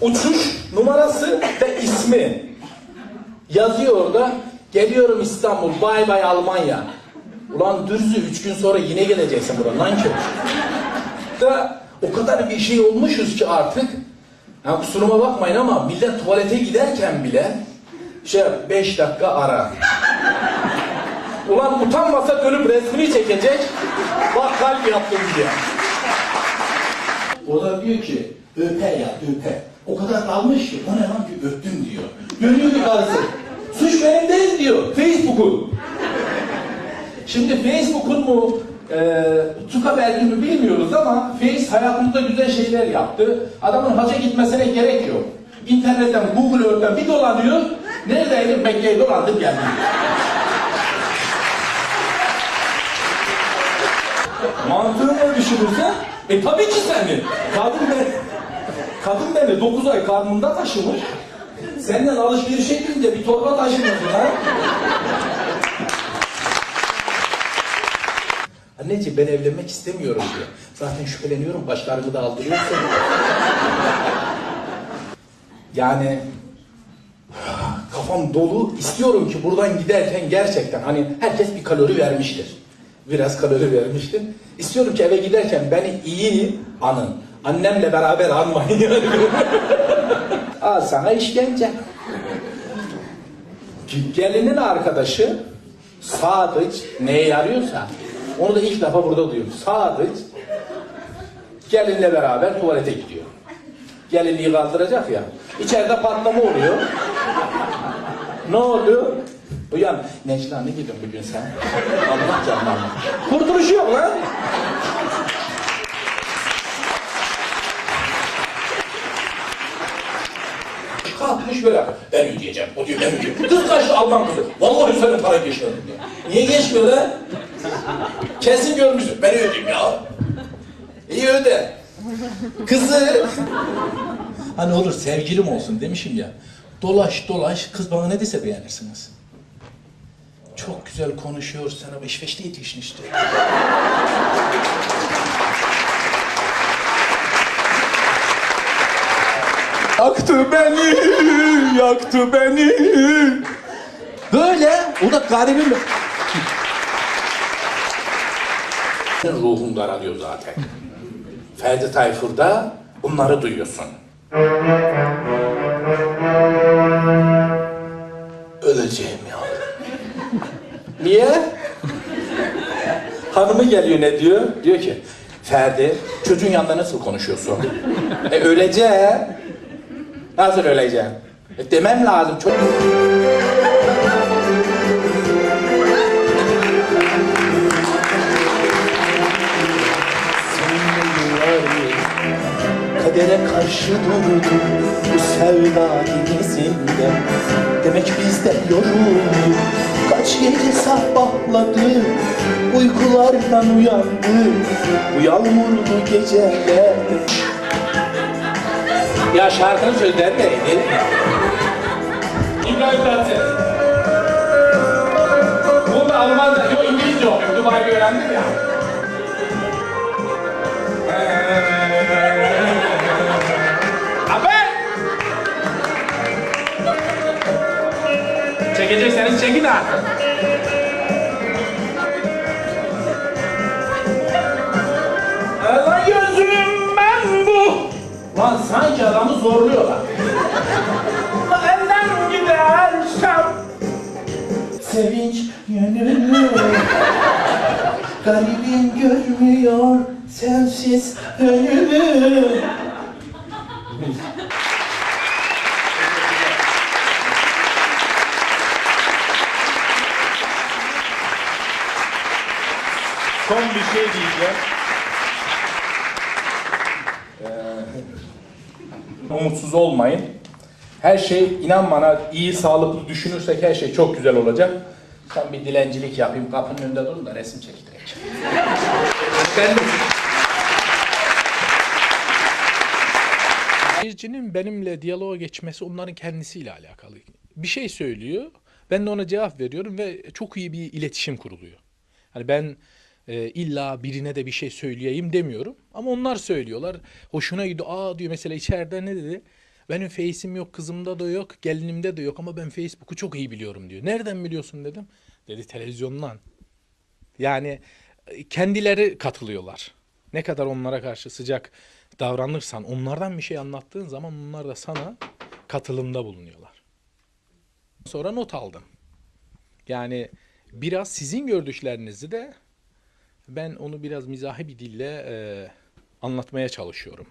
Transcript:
Uçuş numarası ve ismi. Yazıyor orada. Geliyorum İstanbul, bay bay Almanya. Ulan dürzü üç gün sonra yine geleceksin buradan lan ki. Da o kadar bir şey olmuşuz ki artık. Ya kusuruma bakmayın ama millet tuvalete giderken bile şey beş dakika ara. Ulan utanmasa dönüp resmini çekecek. Bak kalp yaptım diye. O da diyor ki öper ya öper. O kadar dalmış ki o ne lan ki öptüm diyor. Dönüyor bir karısı. Suç benim değil diyor. Facebook'un. Şimdi Facebook'un mu e, Zuckerberg'in mi bilmiyoruz ama Face hayatımızda güzel şeyler yaptı. Adamın hacca gitmesine gerek yok. İnternetten, Google Earth'ten bir dolanıyor. Neredeydim Mekke'yi dolandım geldim. Mantığını düşünürsen, e tabii ki seni. Kadın beni, kadın beni 9 ay karnında taşımış. Senden alışverişe gidince bir torba taşımıyorsun ha. Anneciğim ben evlenmek istemiyorum diyor. Zaten şüpheleniyorum başlarımı da aldırıyorsun. yani kafam dolu. istiyorum ki buradan giderken gerçekten hani herkes bir kalori vermiştir. Biraz kalori vermiştir. İstiyorum ki eve giderken beni iyi anın. Annemle beraber anmayın yani. Al sana işkence. Gelinin arkadaşı Sadıç neye yarıyorsa onu da ilk defa burada duyuyorum. Sadıç gelinle beraber tuvalete gidiyor. Gelinliği kaldıracak ya. İçeride patlama oluyor. ne oldu? Uyan. Necla ne gidiyorsun bugün sen? Allah canına. Kurtuluş yok lan. Kalkmış böyle. Ben ödeyeceğim. O diyor ben ödeyeceğim. Kız kaçtı Alman kızı. Vallahi senin para geçiyorum diyor. Niye geçmiyor lan? Kesin görmüşsün. Ben ödeyeyim ya. İyi öde. Kızı. Hani olur sevgilim olsun demişim ya. Dolaş dolaş kız bana ne dese beğenirsiniz. Çok güzel konuşuyor sana beşveşte yetişin işte. Yaktı beni, yaktı beni. Böyle, o da garibim. Ruhum daralıyor zaten. Ferdi Tayfur'da bunları duyuyorsun. Öleceğim ya. Niye? Hanımı geliyor ne diyor? Diyor ki Ferdi çocuğun yanında nasıl konuşuyorsun? e öleceğim. Nasıl öleceğim? E, demem lazım çok. Kadere karşı durdu bu sevda denizinde Demek biz de yorulduk. Kaç gece sabahladı Uykulardan uyandı. Bu yağmurlu gecelerde Ya şarkının sözleri neydi? İbrahim Tatlıses. Bu da Almanca, yok İngilizce okuyor. Dubai'de öğrendim ya. Abi! Çekecekseniz çekin artık. Lan sanki adamı zorluyorlar. Elden gidersem Sevinç yönümü Garibim görmüyor sensiz önümü son bir şey diyeceğim. Umutsuz olmayın. Her şey inan bana iyi sağlıklı düşünürsek her şey çok güzel olacak. Sen bir dilencilik yapayım kapının önünde durun da resim çektireyim. ben de Seyircinin benimle diyaloğa geçmesi onların kendisiyle alakalı. Bir şey söylüyor, ben de ona cevap veriyorum ve çok iyi bir iletişim kuruluyor. Hani ben e, illa birine de bir şey söyleyeyim demiyorum ama onlar söylüyorlar. Hoşuna gidiyor. Aa diyor mesela içeride ne dedi? Benim Face'im yok, kızımda da yok, gelinimde de yok ama ben Facebook'u çok iyi biliyorum diyor. Nereden biliyorsun dedim. Dedi televizyondan. Yani e, kendileri katılıyorlar. Ne kadar onlara karşı sıcak davranırsan, onlardan bir şey anlattığın zaman onlar da sana katılımda bulunuyorlar. Sonra not aldım. Yani biraz sizin gördüklerinizi de ben onu biraz mizahi bir dille e, anlatmaya çalışıyorum.